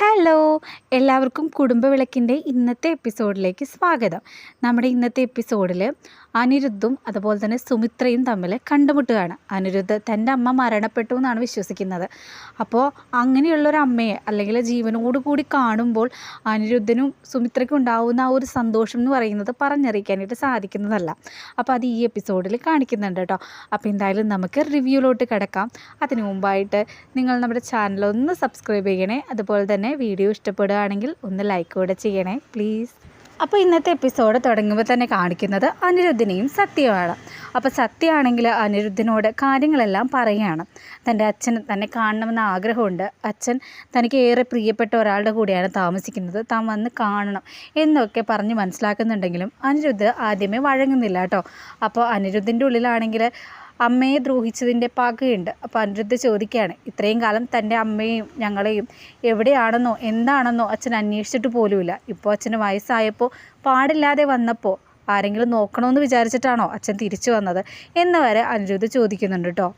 Hello എല്ലാവർക്കും കുടുംബവിളക്കിന്റെ ഇന്നത്തെ എപ്പിസോഡിലേക്ക് സ്വാഗതം. നമ്മുടെ ഇന്നത്തെ എപ്പിസോഡിൽ അനിരുദ്ധും അതുപോലെ തന്നെ സുമിത്രയും തമ്മിൽ കണ്ടുമുട്ടുകയാണ്. അനിരുദ്ധ തന്റെ അമ്മ മരണപ്പെട്ടു എന്നാണ് വിശ്വസിക്കുന്നത്. അപ്പോൾ അങ്ങനെയുള്ളൊരു അമ്മയെ അല്ലെങ്കിൽ ജീവനോട് കൂടി കാണുമ്പോൾ അനിരുദ്ധനും സുമിത്രയ്ക്കും ഉണ്ടാവുന്ന ആ ഒരു സന്തോഷം എന്ന് പറയുന്നത് പറഞ്ഞറിയിക്കാനായിട്ട് സാധിക്കുന്നതല്ല. അപ്പോൾ അത് ഈ എപ്പിസോഡിൽ കാണിക്കുന്നുണ്ട് കേട്ടോ. അപ്പോൾ എന്തായാലും നമുക്ക് റിവ്യൂലോട്ട് കിടക്കാം. അതിനു മുമ്പായിട്ട് നിങ്ങൾ നമ്മുടെ ചാനൽ ഒന്ന് സബ്സ്ക്രൈബ് ചെയ്യണേ. അതുപോലെ തന്നെ വീഡിയോ ഇഷ്ടപ്പെടുകയാണെങ്കിൽ ഒന്ന് ലൈക്ക് കൂടെ ചെയ്യണേ പ്ലീസ് അപ്പോൾ ഇന്നത്തെ എപ്പിസോഡ് തുടങ്ങുമ്പോൾ തന്നെ കാണിക്കുന്നത് അനിരുദ്ധിനെയും സത്യമാണ് അപ്പോൾ സത്യമാണെങ്കിൽ അനിരുദ്ധിനോട് കാര്യങ്ങളെല്ലാം പറയുകയാണ് തന്റെ അച്ഛൻ തന്നെ കാണണമെന്ന ആഗ്രഹമുണ്ട്. അച്ഛൻ തനിക്ക് ഏറെ പ്രിയപ്പെട്ട ഒരാളുടെ കൂടെയാണ് താമസിക്കുന്നത്. താൻ വന്ന് കാണണം എന്നൊക്കെ പറഞ്ഞ് മനസ്സിലാക്കുന്നുണ്ടെങ്കിലും അനിരുദ്ധ് ആദ്യമേ വഴങ്ങുന്നില്ല കേട്ടോ. അപ്പോൾ അനിരുദ്ധിന്റെ ഉള്ളിലാണെങ്കിൽ അമ്മയെ ദ്രോഹിച്ചതിന്റെ പകയുണ്ട്. അപ്പോൾ അനിരുദ്ധ ചോദിക്കുകയാണ് ഇത്രയും കാലം തന്റെ അമ്മയും ഞങ്ങളെയും എവിടെയാണെന്നോ എന്താണെന്നോ അച്ഛൻ അന്വേഷിച്ചിട്ട് പോലുമില്ല. ഇപ്പോൾ അച്ഛന് വയസ്സായപ്പോൾ പാടില്ലാതെ വന്നപ്പോൾ ആരെങ്കിലും നോക്കണമെന്ന് വിചാരിച്ചിട്ടാണോ അച്ഛൻ തിരിച്ചു വന്നത്? എന്ന് വരെ അനിരുദ്ധ ചോദിക്കുന്നുണ്ട് കേട്ടോ.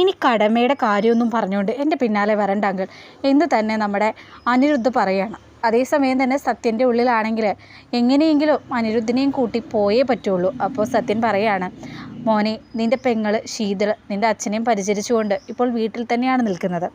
ഇനി കടമയുടെ കാര്യമൊന്നും പറഞ്ഞുകൊണ്ട് എന്റെ പിന്നാലെ വരണ്ട അങ്കിൾ. എന്ന് തന്നെ നമ്മുടെ അനിരുദ്ധ പറയുകയാണ് അതേസമയം തന്നെ സത്യന്റെ ഉള്ളിലാണെങ്കിൽ എങ്ങനെയെങ്കിലും അനിരുദ്ധിനെയും കൂട്ടി പോയേ പറ്റുള്ളൂ. അപ്പോൾ സത്യൻ പറയാണ് മോനെ നിന്റെ പെങ്ങൾ ശീതൾ നിന്റെ അച്ഛനെയും പരിചരിച്ചുകൊണ്ട് ഇപ്പോൾ വീട്ടിൽ തന്നെയാണ് നിൽക്കുന്നത്.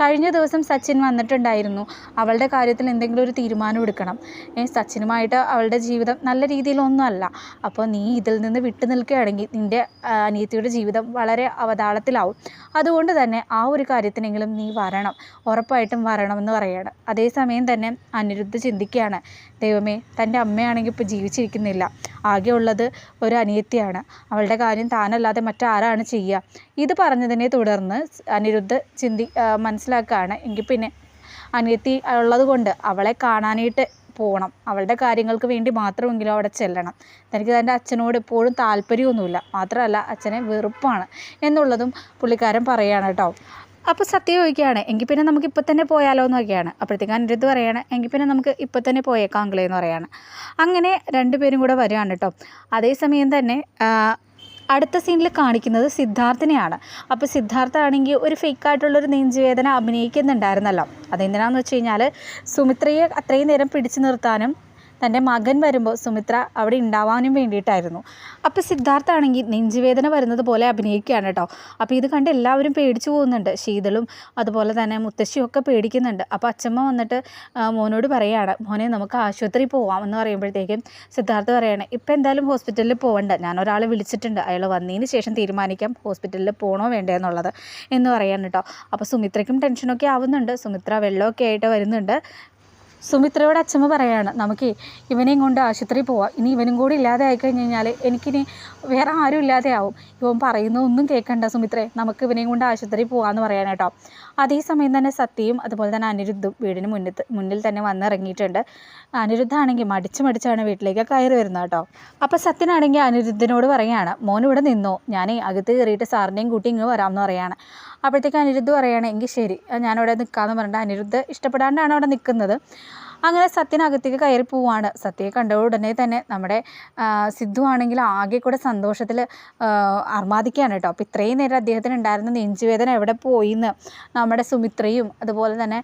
കഴിഞ്ഞ ദിവസം സച്ചിൻ വന്നിട്ടുണ്ടായിരുന്നു. അവളുടെ കാര്യത്തിൽ എന്തെങ്കിലും ഒരു തീരുമാനം എടുക്കണം. ഏ സച്ചിനുമായിട്ട് അവളുടെ ജീവിതം നല്ല രീതിയിലൊന്നുമല്ല. അപ്പോൾ നീ ഇതിൽ നിന്ന് വിട്ടു നിൽക്കുകയാണെങ്കിൽ നിന്റെ അനിയത്തിയുടെ ജീവിതം വളരെ അവതാളത്തിലാവും. അതുകൊണ്ട് തന്നെ ആ ഒരു കാര്യത്തിനെങ്കിലും നീ വരണം. ഉറപ്പായിട്ടും വരണം എന്ന് പറയാണ്. അതേസമയം തന്നെ അനിരുദ്ധ ചിന്തിക്കുകയാണ്. ദൈവമേ തന്റെ അമ്മയാണെങ്കിൽ ഇപ്പോൾ ജീവിച്ചിരിക്കുന്നില്ല. ആകെ ഉള്ളത് ഒരു അനിയത്തിയാണ്. അവളുടെ കാര്യം താനല്ലാതെ മറ്റാരാണ് ചെയ്യുക. ഇത് പറഞ്ഞതിനെ തുടർന്ന് അനിരുദ്ധ ചിന്തി മനസ്സിലാക്കുകയാണ്. എങ്കിൽ പിന്നെ അനിയത്തി ഉള്ളത് കൊണ്ട് അവളെ കാണാനായിട്ട് പോകണം. അവളുടെ കാര്യങ്ങൾക്ക് വേണ്ടി മാത്രമെങ്കിലും അവിടെ ചെല്ലണം. തനിക്ക് തന്റെ അച്ഛനോട് എപ്പോഴും താല്പര്യമൊന്നുമില്ല. മാത്രമല്ല അച്ഛനെ വെറുപ്പാണ് എന്നുള്ളതും പുള്ളിക്കാരൻ പറയുകയാണ് കേട്ടോ. അപ്പോൾ സത്യം ചോദിക്കുകയാണ് എങ്കിൽ പിന്നെ നമുക്ക് ഇപ്പം തന്നെ പോയാലോ എന്നൊക്കെയാണ് അപ്പോഴത്തേക്കും അനിരുദ്ധ് പറയാണ് എങ്കിൽ പിന്നെ നമുക്ക് ഇപ്പം തന്നെ പോയേക്കാം അങ്കിളേ എന്ന് പറയാണ്. അങ്ങനെ രണ്ടുപേരും കൂടെ വരികയാണ് കേട്ടോ. അതേസമയം തന്നെ അടുത്ത സീനിൽ കാണിക്കുന്നത് സിദ്ധാർത്ഥിനെയാണ്. അപ്പോൾ സിദ്ധാർത്ഥ ആണെങ്കിൽ ഒരു ഫേക്കായിട്ടുള്ളൊരു നെഞ്ചുവേദന അഭിനയിക്കുന്നുണ്ടായിരുന്നല്ലോ. അതെന്തിനാണെന്ന് വെച്ച് കഴിഞ്ഞാൽ സുമിത്രയെ അത്രയും നേരം പിടിച്ചു നിർത്താനും തന്റെ മകൻ വരുമ്പോൾ സുമിത്ര അവിടെ ഉണ്ടാവാനും വേണ്ടിയിട്ടായിരുന്നു. അപ്പോൾ സിദ്ധാർത്ഥ ആണെങ്കിൽ നെഞ്ചുവേദന വരുന്നത് പോലെ അഭിനയിക്കുകയാണ് കേട്ടോ. അപ്പോൾ ഇത് കണ്ട് എല്ലാവരും പേടിച്ചു പോകുന്നുണ്ട്. ശീതളും അതുപോലെ തന്നെ മുത്തശ്ശിയും ഒക്കെ പേടിക്കുന്നുണ്ട്. അപ്പോൾ അച്ഛമ്മ വന്നിട്ട് മോനോട് പറയുകയാണ് മോനെ നമുക്ക് ആശുപത്രി പോവാം എന്ന് പറയുമ്പോഴത്തേക്കും സിദ്ധാർത്ഥ പറയുകയാണ് ഇപ്പോൾ എന്തായാലും ഹോസ്പിറ്റലിൽ പോകണ്ട ഞാൻ ഒരാളെ വിളിച്ചിട്ടുണ്ട്. അയാൾ വന്നതിന് ശേഷം തീരുമാനിക്കാം. ഹോസ്പിറ്റലിൽ പോകണോ വേണ്ടേ എന്നുള്ളത് എന്ന് പറയാൻ കേട്ടോ. അപ്പോൾ സുമിത്രയ്ക്കും ടെൻഷനൊക്കെ ആവുന്നുണ്ട്. സുമിത്ര വെള്ളമൊക്കെ ആയിട്ട് വരുന്നുണ്ട്. സുമിത്രയോട് അച്ഛമ്മ പറയാണ് നമുക്ക് ഇവനെയും കൊണ്ട് ആശുപത്രിയിൽ പോവാം. ഇനി ഇവനും കൂടി ഇല്ലാതെ ആയി കഴിഞ്ഞ് കഴിഞ്ഞാൽ എനിക്കിനി വേറെ ആരും ഇല്ലാതെ ആവും. ഇവൻ പറയുന്ന ഒന്നും കേൾക്കണ്ട സുമിത്രേ നമുക്ക് ഇവനെയും കൊണ്ട് ആശുപത്രിയിൽ പോകാമെന്ന് പറയാൻ കേട്ടോ അതേസമയം തന്നെ സത്യയും അതുപോലെ തന്നെ അനിരുദ്ധും വീടിന് മുന്നിൽ മുന്നിൽ തന്നെ വന്നിറങ്ങിയിട്ടുണ്ട് അനിരുദ്ധാണെങ്കിൽ മടിച്ച് മടിച്ചാണ് വീട്ടിലേക്ക് കയറി വരുന്നത് കേട്ടോ അപ്പോൾ സത്യനാണെങ്കിൽ അനിരുദ്ധനോട് പറയുകയാണ് മോൻ ഇവിടെ നിന്നോ? ഞാൻ അകത്ത് കയറിയിട്ട് സാറിനെയും കൂട്ടി ഇങ്ങ് വരാമെന്ന് പറയാണ്. അപ്പോഴത്തേക്ക് അനിരുദ്ധ് പറയുകയാണ് എങ്കിൽ ശരി ഞാനവിടെ നിൽക്കാമെന്ന് പറഞ്ഞിട്ട് അനിരുദ്ധ് ഇഷ്ടപ്പെടാണ്ടാണ് അവിടെ നിൽക്കുന്നത് അങ്ങനെ സത്യനകത്തേക്ക് കയറി പോവാണ്. സത്യയെ കണ്ട ഉടനെ തന്നെ നമ്മുടെ സിദ്ധു ആണെങ്കിൽ ആകെ കൂടെ സന്തോഷത്തിൽ അർമാദിക്കുകയാണ് കേട്ടോ. അപ്പോൾ ഇത്രയും നേരം അദ്ദേഹത്തിന് ഉണ്ടായിരുന്ന നെഞ്ചുവേദന എവിടെ പോയി എന്ന് നമ്മുടെ സുമിത്രയും അതുപോലെ തന്നെ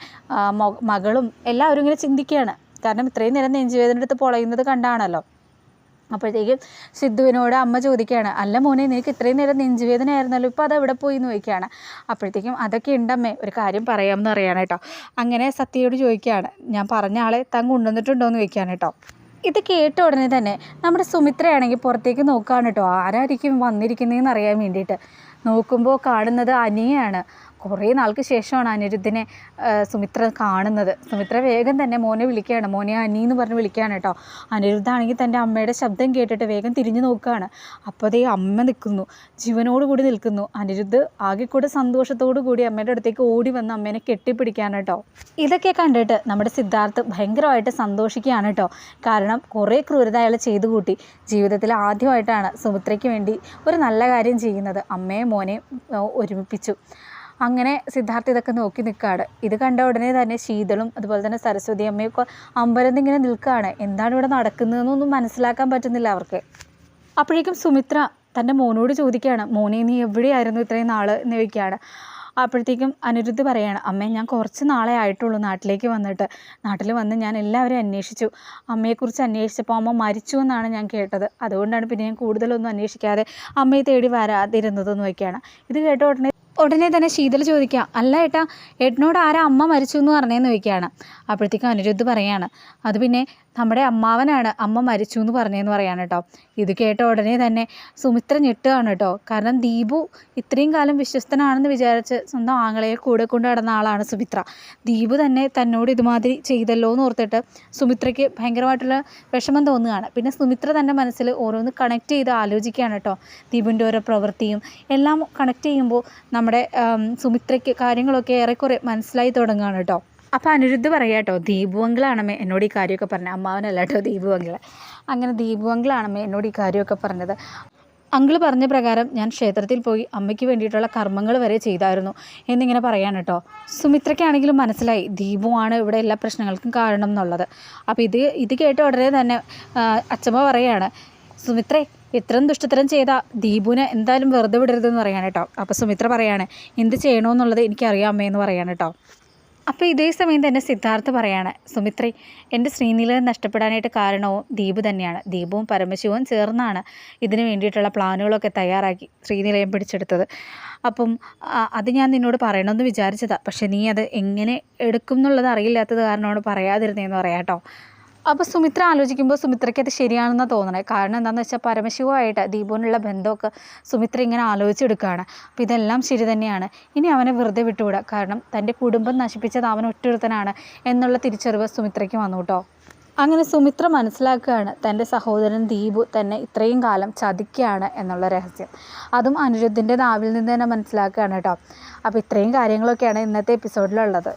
മകളും എല്ലാവരും ഇങ്ങനെ ചിന്തിക്കുകയാണ്. കാരണം ഇത്രയും നേരം നെഞ്ചുവേദന എടുത്ത് പൊളയുന്നത് കണ്ടാണല്ലോ. അപ്പോഴത്തേക്കും സിദ്ധുവിനോട് അമ്മ ചോദിക്കുകയാണ് അല്ല മോനെ നിനക്ക് ഇത്രയും നേരം നെഞ്ചുവേദന ആയിരുന്നല്ലോ ഇപ്പോൾ അത് എവിടെ പോയി എന്ന് ചോദിക്കുകയാണ്. അപ്പോഴത്തേക്കും അതൊക്കെ ഉണ്ടമ്മേ ഒരു കാര്യം പറയാമെന്ന് അറിയാണ് കേട്ടോ. അങ്ങനെ സത്യയോട് ചോദിക്കുകയാണ് ഞാൻ പറഞ്ഞ ആളെ താൻ കൊണ്ടുവന്നിട്ടുണ്ടോ എന്ന് ചോദിക്കുകയാണ് കേട്ടോ. ഇത് കേട്ട ഉടനെ തന്നെ നമ്മുടെ സുമിത്രയാണെങ്കിൽ പുറത്തേക്ക് നോക്കുകയാണ് കേട്ടോ ആരായിരിക്കും വന്നിരിക്കുന്നതെന്ന് അറിയാൻ വേണ്ടിയിട്ട്. നോക്കുമ്പോൾ കാണുന്നത് അനിയാണ് കുറേ നാൾക്ക് ശേഷമാണ് അനിരുദ്ധിനെ സുമിത്ര കാണുന്നത്. സുമിത്ര വേഗം തന്നെ മോനെ വിളിക്കുകയാണ്. മോനെ അനി എന്ന് പറഞ്ഞ് വിളിക്കുകയാണ് കേട്ടോ. അനിരുദ്ധാണെങ്കിൽ തന്റെ അമ്മയുടെ ശബ്ദം കേട്ടിട്ട് വേഗം തിരിഞ്ഞു നോക്കുകയാണ്. അപ്പോൾ അതേ അമ്മ നിൽക്കുന്നു. ജീവനോടുകൂടി നിൽക്കുന്നു. അനിരുദ്ധ് ആകെക്കൂടെ കൂടെ സന്തോഷത്തോടു കൂടി അമ്മയുടെ അടുത്തേക്ക് ഓടി വന്ന് അമ്മേനെ കെട്ടിപ്പിടിക്കുകയാണ് കേട്ടോ. ഇതൊക്കെ കണ്ടിട്ട് നമ്മുടെ സിദ്ധാർത്ഥ് ഭയങ്കരമായിട്ട് സന്തോഷിക്കുകയാണ് കേട്ടോ. കാരണം കുറേ ക്രൂരത അയാൾ ചെയ്തു കൂട്ടി. ജീവിതത്തിൽ ആദ്യമായിട്ടാണ് സുമിത്രയ്ക്ക് വേണ്ടി ഒരു നല്ല കാര്യം ചെയ്യുന്നത്. അമ്മയും മോനെയും ഒരുമിപ്പിച്ചു. അങ്ങനെ സിദ്ധാർത്ഥ ഇതൊക്കെ നോക്കി നിൽക്കുകയാണ്. ഇത് കണ്ട ഉടനെ തന്നെ ശീതളും അതുപോലെ തന്നെ സരസ്വതി അമ്മയൊക്കെ അമ്പരന്ന് ഇങ്ങനെ നിൽക്കുകയാണ്. എന്താണ് ഇവിടെ നടക്കുന്നതെന്നൊന്നും മനസ്സിലാക്കാൻ പറ്റുന്നില്ല അവർക്ക്. അപ്പോഴേക്കും സുമിത്ര തന്റെ മോനോട് ചോദിക്കുകയാണ് മോനെ നീ എവിടെയായിരുന്നു ഇത്രയും നാൾ എന്ന് ചോദിക്കുകയാണ്. അപ്പോഴത്തേക്കും അനിരുദ്ധ് പറയാണ് അമ്മേ ഞാൻ കുറച്ച് നാളെ ആയിട്ടുള്ളൂ നാട്ടിലേക്ക് വന്നിട്ട്. നാട്ടിൽ വന്ന് ഞാൻ എല്ലാവരെയും അന്വേഷിച്ചു. അമ്മയെക്കുറിച്ച് അന്വേഷിച്ചപ്പോൾ അമ്മ മരിച്ചു എന്നാണ് ഞാൻ കേട്ടത്. അതുകൊണ്ടാണ് പിന്നെ ഞാൻ കൂടുതലൊന്നും അന്വേഷിക്കാതെ അമ്മയെ തേടി വരാതിരുന്നതെന്ന് വയ്ക്കുകയാണ് ഇത് കേട്ട ഉടനെ ഉടനെ തന്നെ ശീതൽ ചോദിക്കുക അല്ല ഏട്ടാ ഏട്ടനോട് ആരാ അമ്മ മരിച്ചു എന്ന് പറഞ്ഞതെന്ന് ചോദിക്കുകയാണ്. അപ്പോഴത്തേക്കും അനിരുദ്ധ് പറയാണ്. അത് പിന്നെ നമ്മുടെ അമ്മാവനാണ് അമ്മ മരിച്ചു എന്ന് പറഞ്ഞതെന്ന് പറയാണ് കേട്ടോ ഇത് കേട്ട ഉടനെ തന്നെ സുമിത്ര ഞെട്ടുകയാണ് കേട്ടോ കാരണം ദീപു ഇത്രയും കാലം വിശ്വസ്തനാണെന്ന് വിചാരിച്ച് സ്വന്തം ആങ്ങളെ കൂടെ കൊണ്ട് നടന്ന ആളാണ് സുമിത്ര. ദീപു തന്നെ തന്നോട് ഇതുമാതിരി ചെയ്തല്ലോ എന്ന് ഓർത്തിട്ട് സുമിത്രയ്ക്ക് ഭയങ്കരമായിട്ടുള്ള വിഷമം തോന്നുകയാണ്. പിന്നെ സുമിത്ര തന്റെ മനസ്സിൽ ഓരോന്ന് കണക്ട് ചെയ്ത് ആലോചിക്കുകയാണ് കേട്ടോ ദീപുവിന്റെ ഓരോ പ്രവൃത്തിയും എല്ലാം കണക്ട് ചെയ്യുമ്പോൾ നമ്മുടെ സുമിത്രയ്ക്ക് കാര്യങ്ങളൊക്കെ ഏറെക്കുറെ മനസ്സിലായി തുടങ്ങുകയാണ് കേട്ടോ അപ്പോൾ അനിരുദ്ധ് പറയാം കേട്ടോ ദീപു അങ്കിളാണമ്മേ എന്നോട് ഈ കാര്യമൊക്കെ പറഞ്ഞത്. അമ്മാവനല്ല കേട്ടോ ദീപു അങ്ങനെ ദീപു അങ്കിളാണമ്മേ എന്നോട് ഈ കാര്യമൊക്കെ പറഞ്ഞത്. അങ്കിൾ പറഞ്ഞ പ്രകാരം ഞാൻ ക്ഷേത്രത്തിൽ പോയി അമ്മയ്ക്ക് വേണ്ടിയിട്ടുള്ള കർമ്മങ്ങൾ വരെ ചെയ്തായിരുന്നു എന്നിങ്ങനെ പറയാൻ കേട്ടോ. സുമിത്രയ്ക്കാണെങ്കിലും മനസ്സിലായി ദീപുവാണ് ഇവിടെ എല്ലാ പ്രശ്നങ്ങൾക്കും കാരണം എന്നുള്ളത്. അപ്പോൾ ഇത് ഇത് കേട്ട ഉടനെ തന്നെ അച്ഛമ്മ പറയുകയാണ് സുമിത്രേ ഇത്രയും ദുഷ്ടത്തരം ചെയ്ത ദീപുവിനെ എന്തായാലും വെറുതെ വിടരുതെന്ന് പറയാണ് കേട്ടോ. അപ്പോൾ സുമിത്ര പറയാണ് എന്ത് ചെയ്യണമെന്നുള്ളത് എനിക്കറിയാം അമ്മയെന്ന് പറയാണ് കേട്ടോ. അപ്പോൾ ഇതേ സമയം തന്നെ സിദ്ധാർത്ഥ് പറയാണ് സുമിത്രേ എന്റെ ശ്രീനീലയെ നഷ്ടപ്പെടാനായിട്ട് കാരണവും ദീപ് തന്നെയാണ്. ദീപവും പരമശിവവും ചേർന്നാണ് ഇതിന് വേണ്ടിയിട്ടുള്ള പ്ലാനുകളൊക്കെ തയ്യാറാക്കി ശ്രീനിലയം പിടിച്ചെടുത്തത്. അപ്പം അത് ഞാൻ നിന്നോട് പറയണമെന്ന് വിചാരിച്ചതാണ് പക്ഷേ നീ അത് എങ്ങനെ എടുക്കും എന്നുള്ളത് അറിയില്ലാത്തത് കാരണമാണ് പറയാതിരുന്നതെന്ന് പറയാം കേട്ടോ. അപ്പോൾ സുമിത്ര ആലോചിക്കുമ്പോൾ സുമിത്രയ്ക്ക് അത് ശരിയാണെന്ന് തോന്നണേ. കാരണം എന്താണെന്ന് വെച്ചാൽ പരമശിവമായിട്ട് ദീപുവിനുള്ള ബന്ധമൊക്കെ സുമിത്ര ഇങ്ങനെ ആലോചിച്ചെടുക്കുകയാണ് അപ്പോൾ ഇതെല്ലാം ശരി തന്നെയാണ്. ഇനി അവനെ വെറുതെ വിട്ടുവിടുക കാരണം തന്റെ കുടുംബം നശിപ്പിച്ചത് അവൻ ഒറ്റൊരുത്തനാണ് എന്നുള്ള തിരിച്ചറിവ് സുമിത്രയ്ക്ക് വന്നു കേട്ടോ. അങ്ങനെ സുമിത്ര മനസ്സിലാക്കുകയാണ് തന്റെ സഹോദരൻ ദീപു തന്നെ ഇത്രയും കാലം ചതിക്കുകയാണ് എന്നുള്ള രഹസ്യം. അതും അനിരുദ്ധിന്റെ നാവിൽ നിന്ന് തന്നെ മനസ്സിലാക്കുകയാണ് കേട്ടോ. അപ്പോൾ ഇത്രയും കാര്യങ്ങളൊക്കെയാണ് ഇന്നത്തെ എപ്പിസോഡിലുള്ളത്